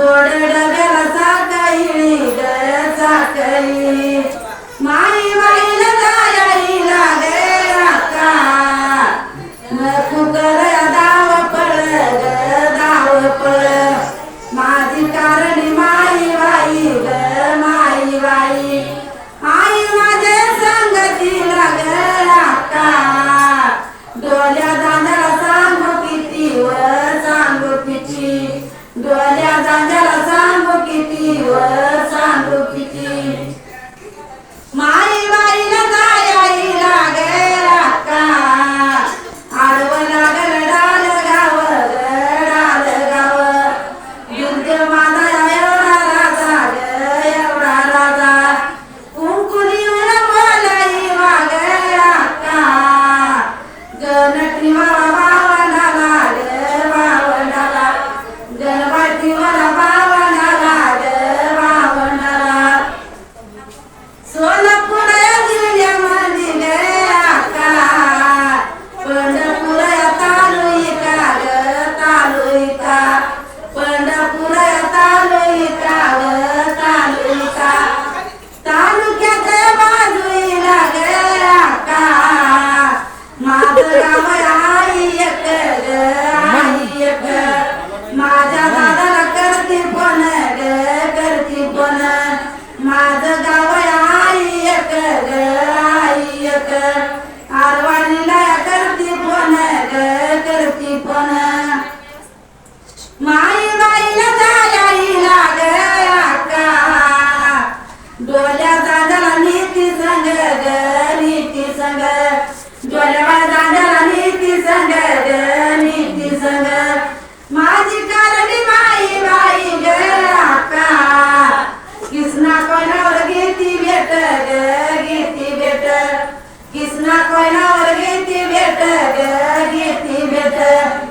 கொடடா Tuhan. संग. ज्वलवादा झाला नीती संग ग नीती संग. माझी कारणी माई बाई ग आका. किसना कोणावर घेती भेट ग घेती भेट. किसना कोणावर घेती भेट ग घेती भेट.